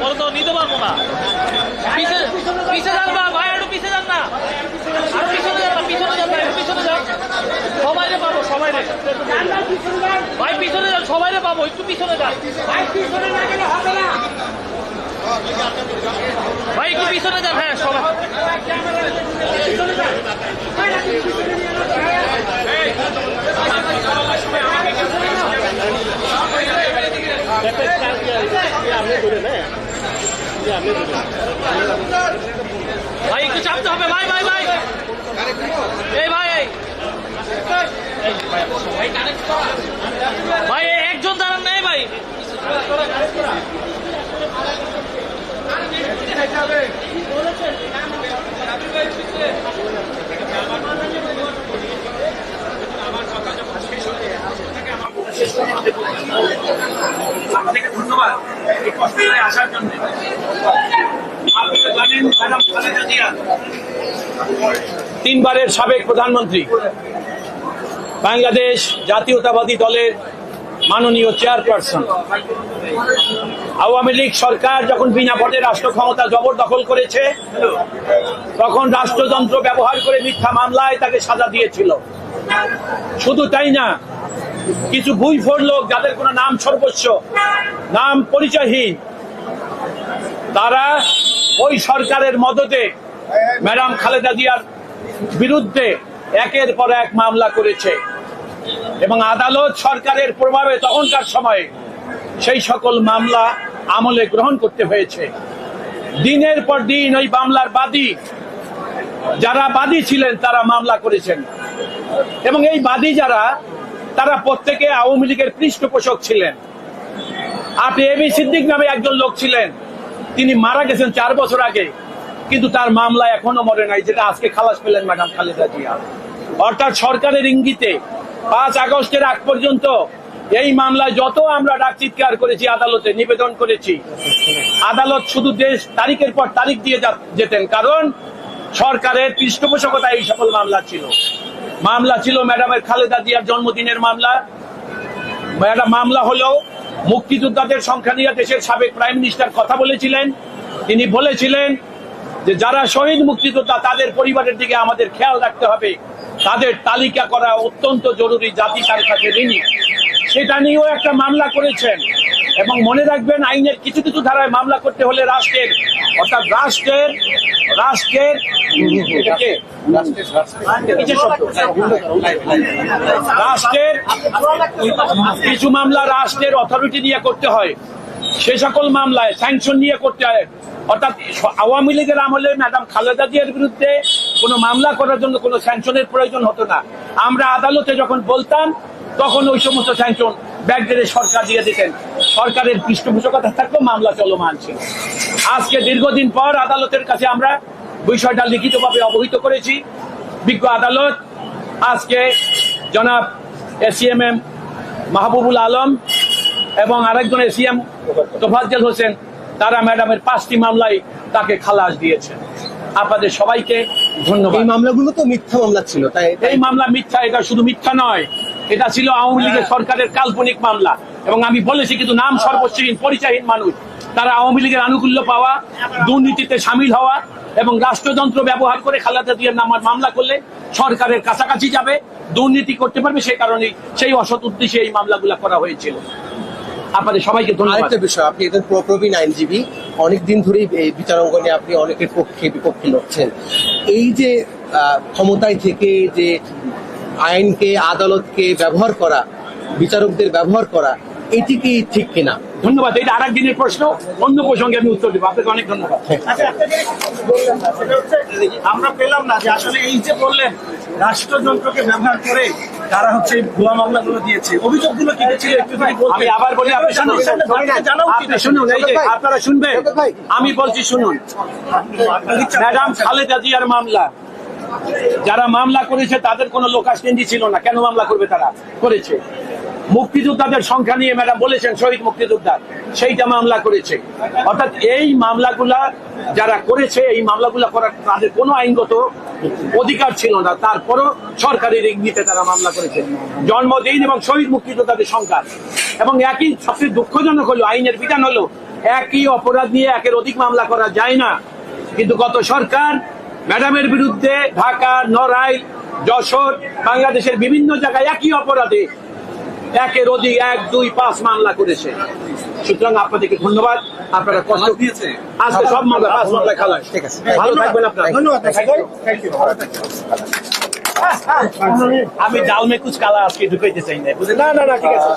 পরে তো নিতে পারব না। পিছে যান না, ভাই, একটু পিছে যান না। আর পিছনে যান পিছনে যান না পিছনে যান। সবাই রে পাবো সবাই রে ভাই, পিছনে যান সবাই রে পাবো, একটু পিছনে যান। ভাই, একটু পিছনে যান হ্যাঁ সবাই। ভাই একটু চাপতে হবে। ভাই ভাই ভাই। এই ভাই ভাই একজন দাঁড়ান নেই ভাই আপনাকে ধন্যবাদ তিনবারের সাবেক প্রধানমন্ত্রী। বাংলাদেশ জাতীয়তাবাদী দলের মাননীয় চেয়ারপারসন। আওয়ামী লীগ সরকার যখন বিনা ভোটে রাষ্ট্র ক্ষমতা জবরদখল করেছে, তখন রাষ্ট্রযন্ত্র ব্যবহার করে মিথ্যা মামলায় তাকে সাজা দিয়েছিল। শুধু তাই না কিছু ভুইফোর লোক যাদের কোনো নাম সর্বস্ব নাম পরিচয়হীন, তারা ওই সরকারের মদতে ম্যাডাম খালেদা জিয়ার বিরুদ্ধে একের পর এক মামলা করেছে। এবং আদালত সরকারের প্রভাবে তখনকার সময়ে সেই সকল মামলা আমলে গ্রহণ করতে হয়েছে। দিনের পর দিন ওই মামলার বাদী, যারা বাদী ছিলেন তারা মামলা করেছেন। এবং এই বাদী যারা তারা প্রত্যেকে আওয়ামী লীগের পৃষ্ঠপোষক ছিলেন। আপনি এবি সিদ্দিক নামে একজন লোক ছিলেন। তিনি মারা গেছেন চার বছর আগে। কিন্তু তার মামলা এখনও মরে নাই, যেটা আজকে খালাস পেলেন ম্যাডাম খালেদা জিয়া। অর্থাৎ সরকারের ইঙ্গিতে পাঁচ আগস্টের আগ পর্যন্ত এই মামলায় যত আমরা ডাক চিৎকার করেছি, আদালতে নিবেদন করেছি, আদালত শুধু দেশ তারিখের পর তারিখ দিয়ে যেতেন। কারণ সরকারের পৃষ্ঠপোষকতা এই সকল মামলা ছিল। মামলা ছিল ম্যাডামের খালেদা জিয়ার জন্মদিনের মামলা। ম্যাডাম, মামলা হলো মুক্তিযোদ্ধাদের সংখ্যা নিয়ে দেশের সাবেক প্রাইম মিনিস্টার কথা বলেছিলেন। তিনি বলেছিলেন যে যারা শহীদ মুক্তিযোদ্ধা, তাদের পরিবারের দিকে আমাদের খেয়াল রাখতে হবে। তাদের তালিকা করা অত্যন্ত জরুরি, জাতি তার কাছে ঋণী। সেটা নিয়েও একটা মামলা করেছেন। এবং মনে রাখবেন, আইনের কিছু কিছু ধারায় মামলা করতে হলে রাষ্ট্রের অর্থাৎ রাষ্ট্রের রাষ্ট্রের? রাষ্ট্রের কিছু মামলা রাষ্ট্রের অথরিটি নিয়ে করতে হয়। সে সকল মামলায় স্যাংশন নিয়ে করতে হয়। অর্থাৎ আওয়ামী লীগের আমলে ম্যাডাম খালেদা জিয়ার বিরুদ্ধে কোনো মামলা করার জন্য কোনো স্যাংশনের প্রয়োজন হতো না। আমরা আদালতে যখন বলতাম তখন ওই সমস্ত স্যাংশন ব্যাগদের সরকার দিয়ে দিতেন। সরকারের পৃষ্ঠপোষকতা থাকলেও মামলা চলমান ছিল। আজকে দীর্ঘদিন পর আদালতের কাছে আমরা বিষয়টা লিখিতভাবে অবহিত করেছি। বিজ্ঞ আদালত আজকে জনাব এসিএমএম মাহবুবুল আলম এবং আরেকজন এসিএম তোফাজ্জল হোসেন তারা ম্যাডামের পাঁচটি মামলায় তাকে খালাস দিয়েছেন আপনাদের সবাইকে ধন্যবাদ। এই মামলাগুলো তো মিথ্যা মামলা ছিল তাই এই মামলা মিথ্যা এটা শুধু মিথ্যা নয়। এটা ছিল আওয়ামী লীগের সরকারের কাল্পনিক মামলা। এবং আমি বলেছি কিন্তু নাম সর্বস্বহীন পরিচয়হীন মানুষ। তারা আওয়ামী লীগের আনুকূল্য পাওয়া দুর্নীতিতে সামিল হওয়া এবং রাষ্ট্রযন্ত্র ব্যবহার করে খালেদা জিয়ার নামার মামলা করলে সরকারের কাছাকাছি যাবে দুর্নীতি করতে পারবে সেই কারণে সেই অসৎ উদ্দেশ্যে এই মামলাগুলো করা হয়েছিল। আপনাদের সবাইকে ধন্যবাদ। আরেকটা বিষয় আপনি একজন প্রবীণ আইনজীবী অনেকদিন ধরেই এই বিচারাঙ্গনে আপনি অনেকের পক্ষে বিপক্ষে লড়ছেন। এই যে ক্ষমতায় থেকে যে আইনকে আদালতকে ব্যবহার করা বিচারকদের ব্যবহার করা এটি কি ঠিক কিনা? ধন্যবাদ। এটা আর দিনের প্রশ্ন অন্য প্রসঙ্গে আমি উত্তর দেবো। আপনাকে অনেক ধন্যবাদ। আচ্ছা সেটা হচ্ছে আমরা পেলাম না যে আসলে এই যে বললেন রাষ্ট্রযন্ত্রকে ব্যবহার করে তারা হচ্ছে এই ভুয়া মামলাগুলো দিয়েছে। অভিযোগগুলো কি ছিল একটু আমি আবার বলি আপনি শুনুন। এই যে আপনারা শুনবেন? আমি বলছি শুনুন। ম্যাডাম খালেদা জিয়ার মামলা। যারা মামলা করেছে, তাদের কোনো লোকাস্টেন্ডি ছিল না। কেন মামলা করবে তারা? করেছে। মুক্তিযোদ্ধাদের সংখ্যা নিয়ে ম্যাডাম বলেছেন, শহীদ মুক্তিযোদ্ধা সেইটা মামলা করেছে। অর্থাৎ এই মামলাগুলা যারা করেছে, এই মামলাগুলা করার তাদের কোনো আইনগত অধিকার ছিল না। তারপরও সরকারের ইঙ্গিতে তারা মামলা করেছে। জন্মদিন এবং শহীদ মুক্তিযোদ্ধাদের সংখ্যা। এবং একই সবচেয়ে দুঃখজনক হলো, আইনের বিধান হলো, একই অপরাধ নিয়ে একের অধিক মামলা করা যায় না। কিন্তু গত সরকার ম্যাডামের বিরুদ্ধে ঢাকা নড়াইল যশোর বাংলাদেশের বিভিন্ন জায়গায় একই অপরাধে একের অধিক এক দুই পাঁচ মামলা করেছে। সুতরাং আপনাদেরকে ধন্যবাদ। আপনারা কষ্ট দিয়েছে। আজকে সব মামলা পাঁচ মামলা খেলা ঠিক আছে। ভালো থাকবেন আপনারা। ধন্যবাদ। আমি ডালমে কুচ কালা আজকে ঢুকাইতে চাই না বুঝলেন? না না ঠিক আছে।